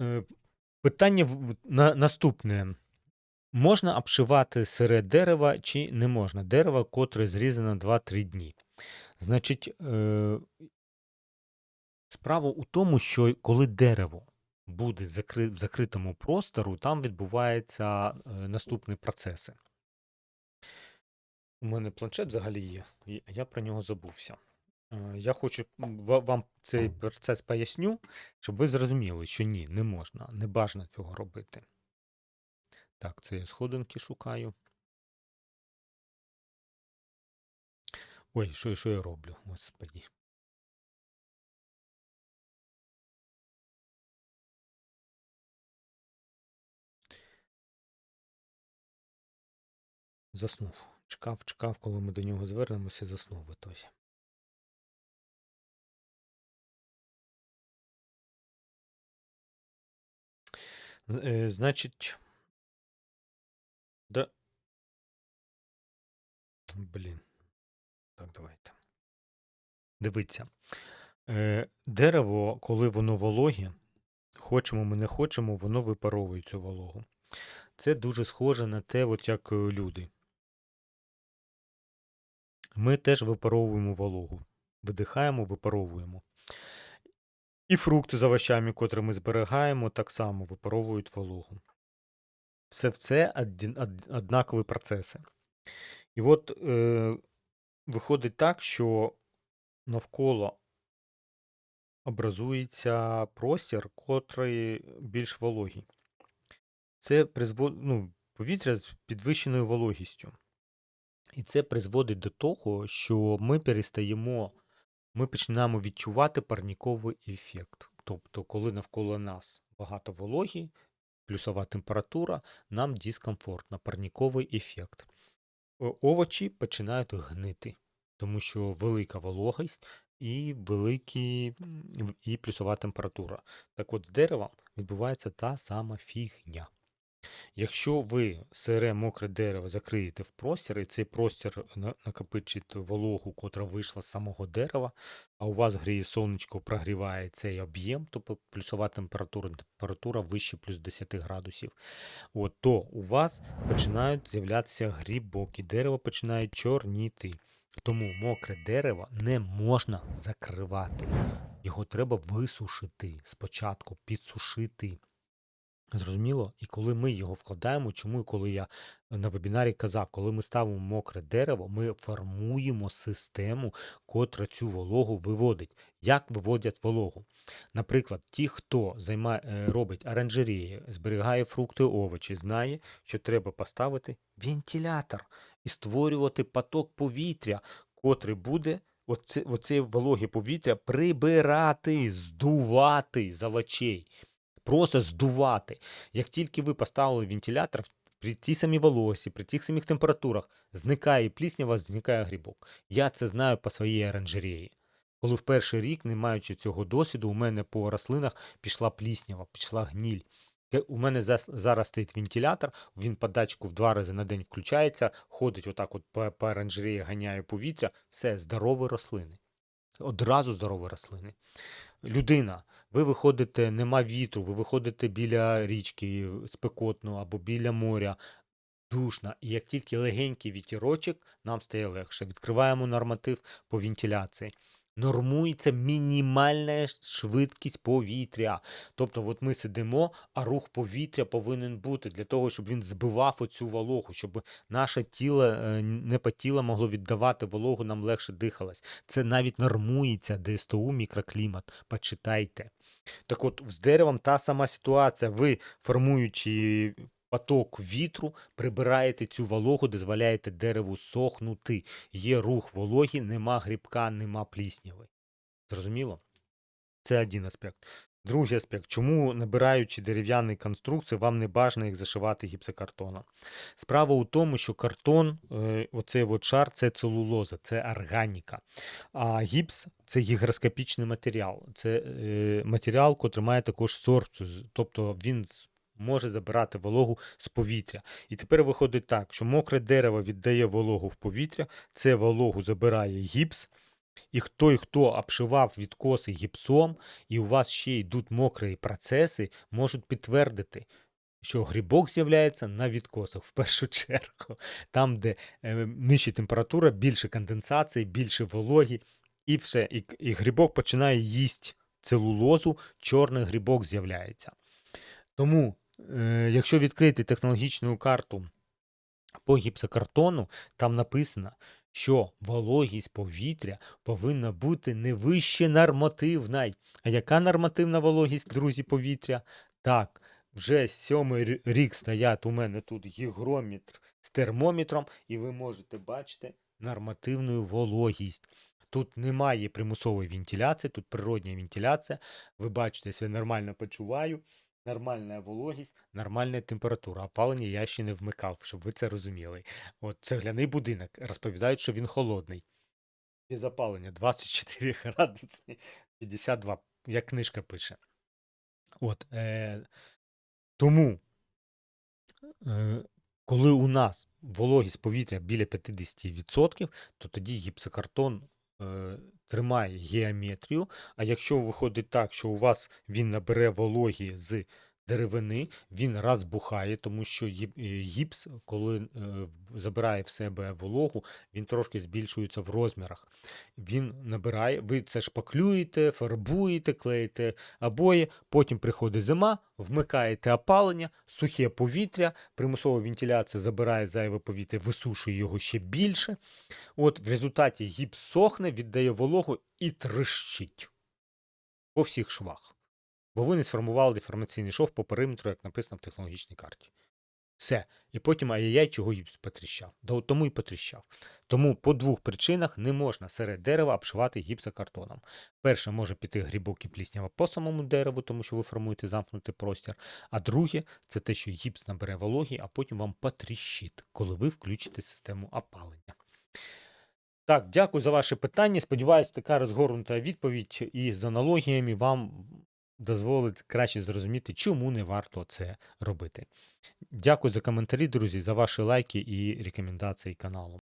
Е, питання на наступне. Можна обшивати сире дерево чи не можна? Дерево, котре зрізано 2-3 дні. Значить, е, справа у тому, що коли дерево буде в закритому простору, там відбуваються, е, наступні процеси. У мене планшет взагалі є, я про нього забувся. Е, я хочу вам цей процес поясню, щоб ви зрозуміли, що ні, не можна, не бажано цього робити. Так, це я сходинки шукаю. Ой, що, що я роблю? Господі. Заснув. Чекав, чекав, коли ми до нього звернемося, заснув в ітозі. Е, Значить. Да. Блін. Так, давайте. Дивіться. Е, дерево, коли воно вологе, хочемо ми не хочемо, воно випаровує цю вологу. Це дуже схоже на те, от як е, люди. Ми теж випаровуємо вологу. Видихаємо, випаровуємо. І фрукти з овощами, котрі ми зберігаємо, так само випаровують вологу. Все в це однакові процеси. І от е, виходить так, що навколо образується простір, котрий більш вологий. Це призвод... ну, повітря з підвищеною вологістю. І це призводить до того, що ми перестаємо, ми починаємо відчувати парніковий ефект. Тобто, коли навколо нас багато вологі, плюсова температура, нам дискомфортно, парніковий ефект. Овочі починають гнити, тому що велика вологість і великі, і плюсова температура. Так от з деревом відбувається та сама фігня. Якщо ви сире мокре дерево закриєте в простір, і цей простір накопичить вологу, котра вийшла з самого дерева, а у вас гріє сонечко, прогріває цей об'єм, тобто плюсова температура, температура вище плюс 10 градусів, от, то у вас починають з'являтися грибок, і дерево починає чорніти. Тому мокре дерево не можна закривати. Його треба висушити спочатку, підсушити. Зрозуміло? І коли ми його вкладаємо, чому і коли я на вебінарі казав, коли ми ставимо мокре дерево, ми формуємо систему, котра цю вологу виводить. Як виводять вологу? Наприклад, ті, хто займає, е, робить оранжереї, зберігає фрукти, овочі, знає, що треба поставити вентилятор і створювати поток повітря, котрий буде оце, оце вологе повітря прибирати, здувати з овочей. Просто здувати. Як тільки ви поставили вентилятор, при тій самій волосі, при тих самих температурах, зникає пліснява, зникає грибок. Я це знаю по своїй оранжереї. Коли в перший рік, не маючи цього досвіду, у мене по рослинах пішла пліснява, пішла гніль. У мене зараз стоїть вентилятор, він по датчику в два рази на день включається, ходить отак от по, по оранжереї, ганяє повітря, все, здорові рослини. Одразу здорові рослини. Людина, ви виходите, нема вітру, ви виходите біля річки спекотно або біля моря, душно. І як тільки легенький вітерочок, нам стає легше. Відкриваємо норматив по вентиляції. Нормується мінімальна швидкість повітря. Тобто, от ми сидимо, а рух повітря повинен бути для того, щоб він збивав оцю вологу, щоб наше тіло е, не потіло могло віддавати вологу, нам легше дихалось. Це навіть нормується ДСТУ мікроклімат. Почитайте. Так от з деревом та сама ситуація. Ви, формуючи поток вітру, прибираєте цю вологу, дозволяєте дереву сохнути. Є рух вологі, нема грибка, нема плісняви. Зрозуміло? Це один аспект. Другий аспект. Чому, набираючи дерев'яні конструкції, вам не бажано їх зашивати гіпсокартоном? Справа у тому, що картон, е, оцей от шар, це целулоза, це органіка. А гіпс це гігроскопічний матеріал. Це е, матеріал, який має також сорбцію, тобто він може забирати вологу з повітря. І тепер виходить так, що мокре дерево віддає вологу в повітря, це вологу забирає гіпс. І той, хто обшивав відкоси гіпсом, і у вас ще йдуть мокрі процеси, можуть підтвердити, що грибок з'являється на відкосах в першу чергу, там, де е, нижча температура, більше конденсації, більше вологі, і все. І, і грибок починає їсти целулозу, чорний грибок з'являється. Тому, якщо відкрити технологічну карту по гіпсокартону, там написано, що вологість повітря повинна бути не вище нормативної. А яка нормативна вологість, друзі, повітря? Так, вже сьомий рі- рік стоять у мене тут гігрометр з термометром, і ви можете бачити нормативну вологість. Тут немає примусової вентиляції, тут природня вентиляція. Ви бачите, я нормально почуваю, нормальна вологість, нормальна температура. Опалення я ще не вмикав, щоб ви це розуміли. От цегляний будинок. Розповідають, що він холодний. Без опалення 24 градуси 52, як книжка пише. От, е, тому, е, коли у нас вологість повітря біля 50%, то тоді гіпсокартон е, тримає геометрію. А якщо виходить так, що у вас він набере вологі з деревини, він розбухає, тому що е, гіпс, коли е, забирає в себе вологу, він трошки збільшується в розмірах. Він набирає, ви це шпаклюєте, фарбуєте, клеїте обої, потім приходить зима, вмикаєте опалення, сухе повітря, примусова вентиляція забирає зайве повітря, висушує його ще більше. От в результаті гіпс сохне, віддає вологу і трещить по всіх швах. Бо ви не сформували деформаційний шов по периметру, як написано в технологічній карті. Все. І потім ай-яй, чого гіпс потріщав. Да тому і потріщав. Тому по двох причинах не можна серед дерева обшивати гіпсокартоном. Перше, може піти грибок і пліснява по самому дереву, тому що ви формуєте замкнутий простір. А друге, це те, що гіпс набере вологі, а потім вам потріщить, коли ви включите систему опалення. Так, дякую за ваше питання. Сподіваюсь, така розгорнута відповідь і з аналогіями вам дозволить краще зрозуміти, чому не варто це робити. Дякую за коментарі, друзі, за ваші лайки і рекомендації каналу.